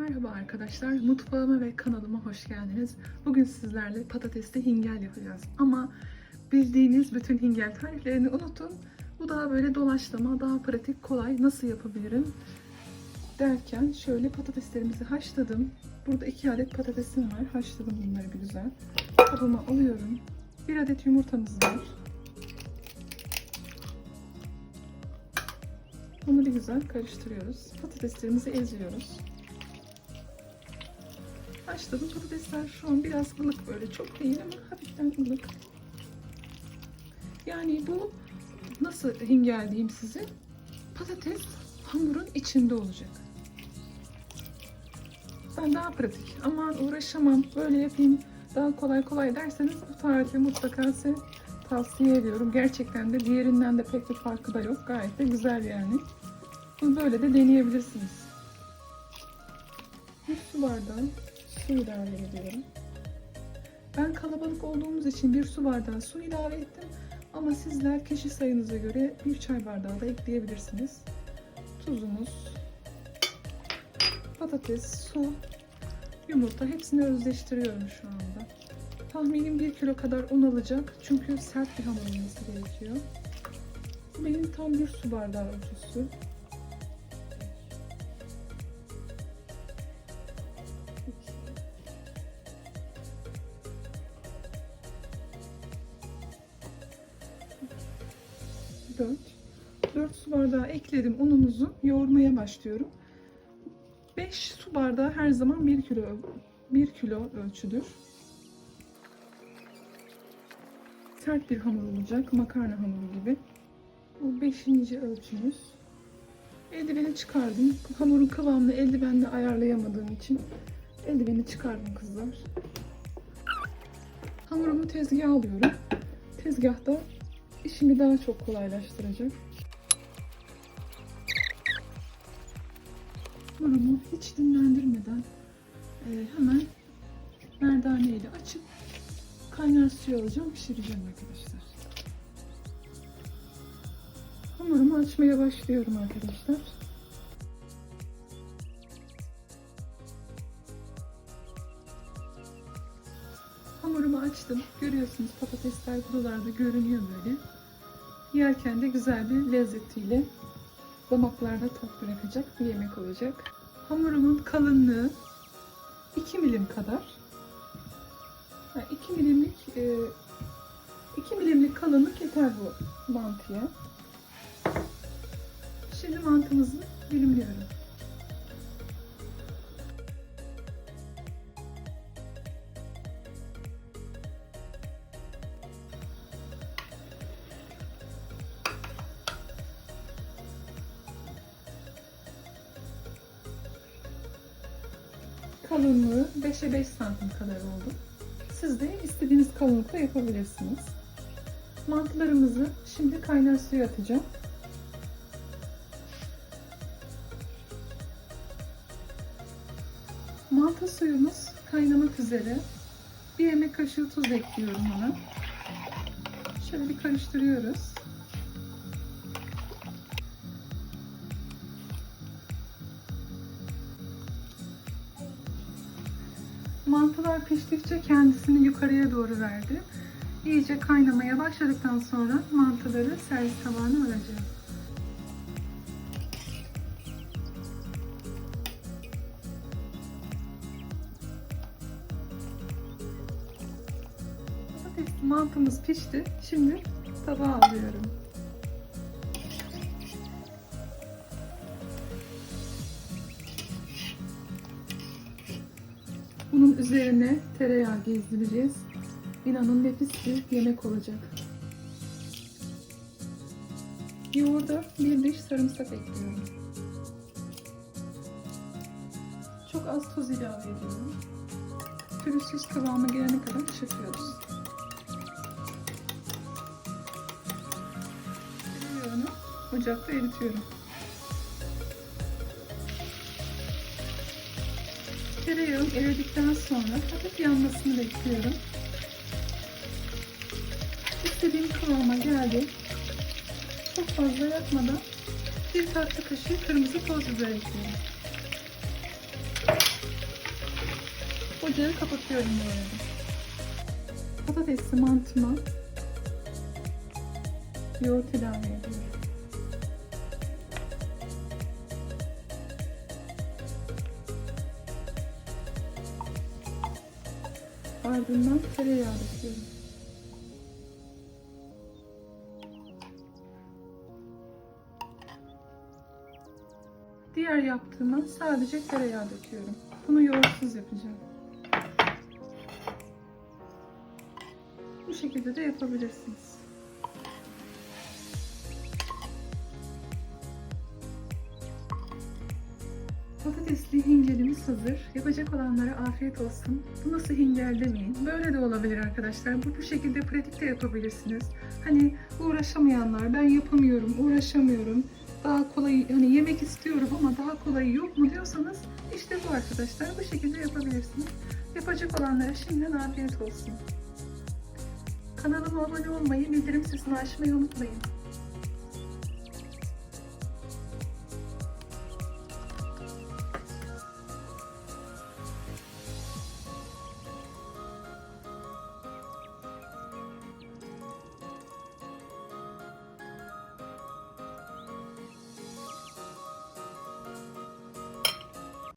Merhaba arkadaşlar, mutfağıma ve kanalıma hoş geldiniz. Bugün sizlerle patatesli hingel yapacağız. Ama bildiğiniz bütün hingel tariflerini unutun. Bu daha böyle doğaçlama, daha pratik, kolay nasıl yapabilirim derken şöyle patateslerimizi haşladım. Burada iki adet patatesim var. Haşladım bunları bir güzel. Kabıma alıyorum. Bir adet yumurtamız var. Bunu bir güzel karıştırıyoruz. Patateslerimizi eziyoruz. Haşladım patatesler şu an biraz ılık böyle çok değil ama hafiften ılık. Yani bu nasıl hingel diyeyim size? Patates hamurun içinde olacak. Ben daha pratik aman uğraşamam böyle yapayım daha kolay kolay derseniz bu tarifi mutlaka size tavsiye ediyorum. Gerçekten de diğerinden de pek bir farkı da yok. Gayet de güzel yani. Bunu böyle de deneyebilirsiniz. Bir su bardağı su ilave ediyorum. Ben kalabalık olduğumuz için bir su bardağı su ilave ettim. Ama sizler kişi sayınıza göre bir çay bardağı da ekleyebilirsiniz. Tuzumuz, patates, su, yumurta hepsini özleştiriyorum şu anda. Tahminim 1 kilo kadar un alacak. Çünkü sert bir hamur olması gerekiyor. Benim tam bir su bardağı ölçüsü. Dört. 4 su bardağı ekledim unumuzu. Yoğurmaya başlıyorum. 5 su bardağı her zaman 1 kilo 1 kilo ölçüdür. Sert bir hamur olacak. Makarna hamuru gibi. Bu 5. ölçümüz. Eldiveni çıkardım. Hamurun kıvamını eldivenle ayarlayamadığım için eldiveni çıkardım kızlar. Hamurumu tezgaha alıyorum. Tezgahta işimi daha çok kolaylaştıracak. Hamurumu hiç dinlendirmeden e, hemen merdane ile açıp kaynar suyu alacağım, pişireceğim arkadaşlar. Hamurumu açmaya başlıyorum arkadaşlar. Açtım. Görüyorsunuz patatesler buralarda görünüyor böyle. Yerken de güzel bir lezzetiyle damaklarda tat bırakacak bir yemek olacak. Hamurumun kalınlığı 2 milim kadar. 2 milimlik 2 milimlik kalınlık yeter bu mantıya. Şimdi mantımızı dilimliyorum. Kalınlığı 5'e 5 santim kadar oldu. Siz de istediğiniz kalınlıkta yapabilirsiniz. Mantılarımızı şimdi kaynar suya atacağım. Mantı suyumuz kaynamak üzere. Bir yemek kaşığı tuz ekliyorum ona. Şöyle bir karıştırıyoruz. Mantılar piştikçe kendisini yukarıya doğru verdi. İyice kaynamaya başladıktan sonra mantıları servis tabağına alacağım. Mantımız pişti. Şimdi tabağa alıyorum. Bunun üzerine tereyağı gezdireceğiz. İnanın nefis bir yemek olacak. Yoğurda bir diş sarımsak ekliyorum. Çok az tuz ilave ediyorum. Pürüzsüz kıvama gelene kadar pişiriyoruz. Tereyağını ocakta eritiyorum. Tereyağım eridikten sonra hafif yanmasını bekliyorum. İstediğim kıvama geldi. Çok fazla yakmadan bir tatlı kaşığı kırmızı toz biber ekliyorum. Ocağı kapatıyorum bu arada. Patatesli mantıma yoğurt ilave ediyorum. Ardından tereyağı döküyorum. Diğer yaptığıma sadece tereyağı döküyorum. Bunu yoğurtsuz yapacağım. Bu şekilde de yapabilirsiniz. Patatesli hingelimiz hazır. Yapacak olanlara afiyet olsun. Bu nasıl hingel demeyin. Böyle de olabilir arkadaşlar. Bu, bu şekilde pratik de yapabilirsiniz. Hani uğraşamayanlar, ben yapamıyorum, uğraşamıyorum. Daha kolay, hani yemek istiyorum ama daha kolayı yok mu diyorsanız işte bu arkadaşlar. Bu şekilde yapabilirsiniz. Yapacak olanlara şimdiden afiyet olsun. Kanalıma abone olmayı, bildirim sesini açmayı unutmayın.